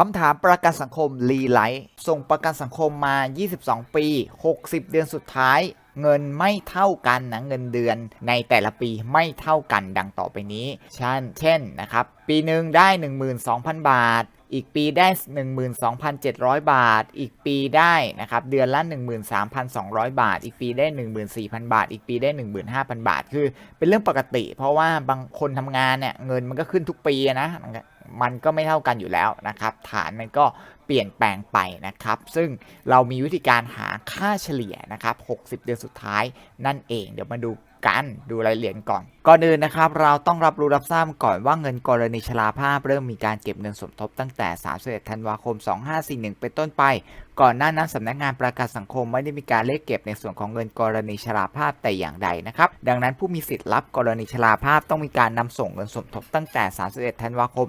คำถามประกันสังคมรีไลท์ส่งประกันสังคมมา 22 ปี 60 เดือนสุดท้าย เงินไม่เท่ากันนะเงินเดือนในแต่ละปีไม่เท่ากันดังต่อไปนี้เช่นเช่นนะครับ ปีหนึ่งได้ 12,000 บาท อีกปีได้ 12,700 บาท อีกปีได้นะครับเดือนละ 13,200 บาท อีกปีได้ 14,000 บาท อีกปีได้ 15,000 บาท คือเป็นเรื่องปกติ เพราะว่าบางคนทำงานเนี่ยเงินมันก็ขึ้นทุกปีนะ มันก็ไม่เท่ากันอยู่แล้วนะครับ ฐานมันก็เปลี่ยนแปลงไปนะครับ ซึ่งเรามีวิธีการหาค่าเฉลี่ยนะครับ 60 เดือนสุดท้ายนั่นเอง เดี๋ยวมาดูกันดูรายละเอียดก่อน ก่อนอื่นนะครับ เราต้องรับรู้รับทราบก่อนว่าเงินกรณีชราภาพเริ่มมีการเก็บเงินสมทบตั้งแต่ 31 ธันวาคม 2541 เป็นต้นไป ก่อนหน้านั้นสำนักงานประกันสังคมไม่ได้มีการเลขเก็บในส่วนของเงินกรณีชราภาพแต่อย่างใดนะครับ ดังนั้นผู้มีสิทธิ์รับกรณีชราภาพต้องมีการนำส่งเงินสมทบตั้งแต่ 31 ธันวาคม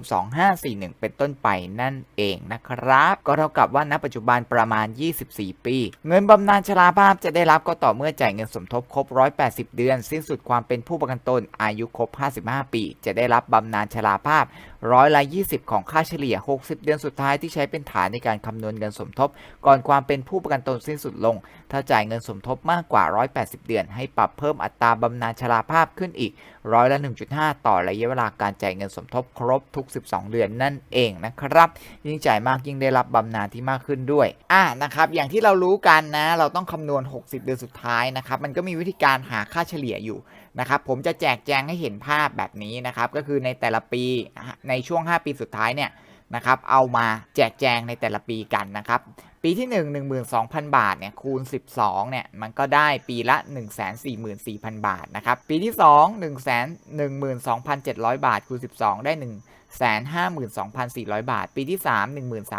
2541 เป็นต้นไปนั่นเองนะครับ ก็เท่ากับว่าณปัจจุบันประมาณ 24 ปี เงินบำนาญชราภาพจะได้รับก็ต่อเมื่อจ่ายเงินสมทบครบ 180 เดือน สิ้นสุดความเป็นผู้ประกันตนอายุครบ 55 ปี จะได้รับบำนาญชราภาพร้อยละ 20 ของค่าเฉลี่ย 60 เดือนสุดท้ายที่ใช้เป็นฐานในการคำนวณเงินสมทบก่อนความเป็นผู้ประกันตนสิ้นสุดลง ถ้าจ่ายเงินสมทบมากกว่า 180 เดือน ให้ปรับเพิ่มอัตราบำนาญชราภาพขึ้นอีกร้อยละ 1.5 ต่อระยะเวลาการจ่ายเงินสมทบครบทุก 12 เดือนนั่นเองนะครับ ยิ่งจ่ายมากยิ่งได้รับบำนาญที่มากขึ้นด้วย อะนะครับ อย่างที่เรารู้กันนะ เราต้องคำนวณ 60 เดือนสุดท้ายนะครับ มันก็มีวิธีการหาค่าเฉลี่ยอยู่นะครับผมจะแจกแจงให้เห็นภาพแบบนี้นะครับ ก็คือในแต่ละปีในช่วง 5 ปีสุดท้ายเนี่ย นะครับเอามาแจกแจงในแต่ละปีกันนะครับ ปีที่ 1 12,000 บาทเนี่ยคูณ 12เนี่ยมันก็ได้ปีละ 144,000 บาทนะครับ ปีที่ 2 1 12,700 บาทคูณ 12 ได้ 1 152,400 บาท ปีที่ 3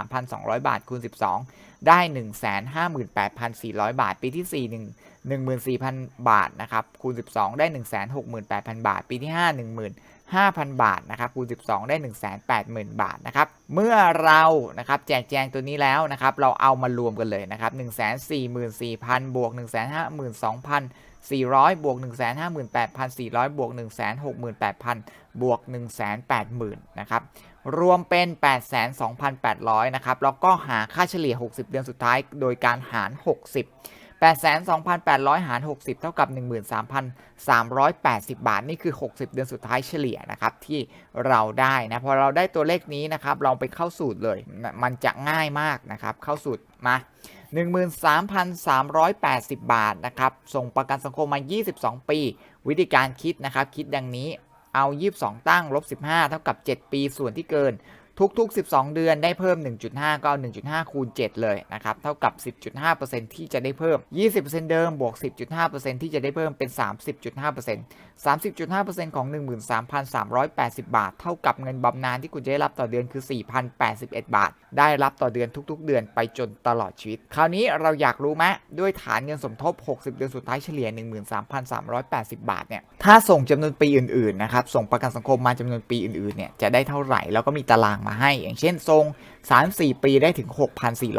13,200 บาทคูณ 12 ได้ 158,400 บาท ปีที่ 4 1 14,000 บาทนะครับคูณ 12 ได้ 168,000 บาท ปีที่ 5 1 5,000 บาทนะครับคูณ 12 ได้ 180,000 บาทนะครับเมื่อเรานะครับแจกแจงตัวนี้แล้วนะครับเราเอามารวมกันเลยนะครับ144,000 บวก 152,400 บวก 158,400 บวก 168,000 บวก 180,000 นะครับรวมเป็น 82,800 นะครับแล้วก็หาค่าเฉลี่ย 60 เดือนสุดท้ายโดยการหาร 60 82,800 หาร 60 เท่ากับ 13,380 บาท นี่คือ 60 เดือนสุดท้ายเฉลี่ยนะครับที่เราได้นะพอเราได้ตัวเลขนี้นะครับเราไปเข้าสูตรเลยมันจะง่ายมากนะครับเข้าสูตรมา 13,380 บาทนะครับส่งประกันสังคมมา 22 ปี วิธีการคิดนะครับคิดดังนี้เอา 22 ตั้งลบ 15 เท่ากับ 7 ปีส่วนที่เกิน ทุกๆ 12 เดือนได้เพิ่ม 1.5 ก็เอา1.5 คูณ 7 เลยนะครับ เท่ากับ 10.5%ที่จะได้เพิ่ม 20%เดิมบวก 10.5%ที่จะได้เพิ่มเป็น 30.5% 30.5%ของ 13,380 บาท เท่ากับเงินบำนาญที่คุณจะได้รับต่อเดือนคือ 4,081 บาท ได้รับต่อเดือนทุก ๆ เดือนไปจนตลอดชีวิต คราวนี้เราอยากรู้ไหมด้วยฐานเงินสมทบ 60 เดือนสุดท้ายเฉลี่ย 13,380 บาทเนี่ย ถ้าส่งจำนวนปีอื่นๆ นะครับ ส่งประกันสังคมมาจำนวนปีอื่นๆ เนี่ย จะได้เท่าไหร่ แล้วก็มีตารางมาให้ อย่างเช่นทรง 34 ปีได้ถึง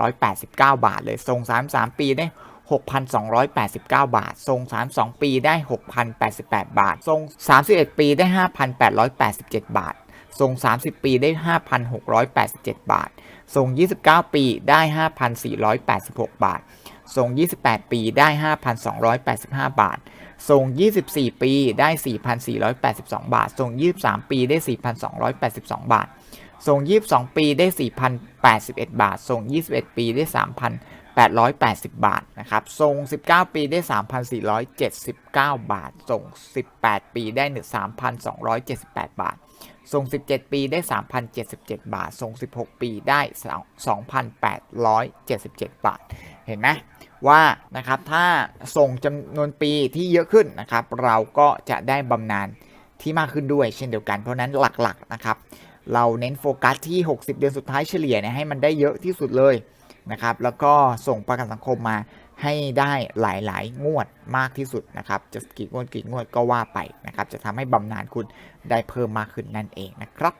6,489 บาทเลยทรง 33 ปีได้6,289 บาท ทรง 32 ปีได้ 6,088 บาท ทรง 31 ปีได้ 5,887 บาท ทรง 30 ปีได้ 5,687 บาท ทรง 29 ปีได้ 5,486 บาท ทรง 28 ปีได้ 5,285 บาท ทรง 24 ปีได้ 4,482 บาท ทรง 23 ปีได้ 4,282 บาท ทรง22 ปีได้ 4,081 บาททรง21 ปีได้ 3,880 บาท นะครับทรง19 ปีได้ 3,479 บาททรง18 ปีได้ 3,278 บาททรง17 ปีได้ 3,077 บาททรง16 ปีได้ 2,877 บาท เห็นไหมว่านะครับถ้าส่งจำนวนปีที่เยอะขึ้นนะครับ เราก็จะได้บำนาญที่มากขึ้นด้วยเช่นเดียวกัน เพราะนั้นหลักๆนะครับ เราเน้นโฟกัสที่ 60 เดือนสุดท้ายเฉลี่ยเนี่ยให้มันได้เยอะที่สุดเลยนะครับ แล้วก็ส่งประกันสังคมมาให้ได้หลายๆ งวดมากที่สุดนะครับ จะกี่งวดกี่งวดก็ว่าไปนะครับ จะทำให้บำนาญคุณได้เพิ่มมากขึ้นนั่นเองนะครับ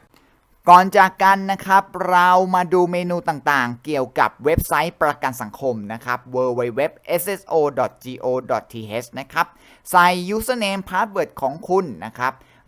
ก่อนจากกันนะครับ เรามาดูเมนูต่างๆ เกี่ยวกับเว็บไซต์ประกันสังคมนะครับ www.sso.go.th นะครับ ใส่ username password ของคุณนะครับ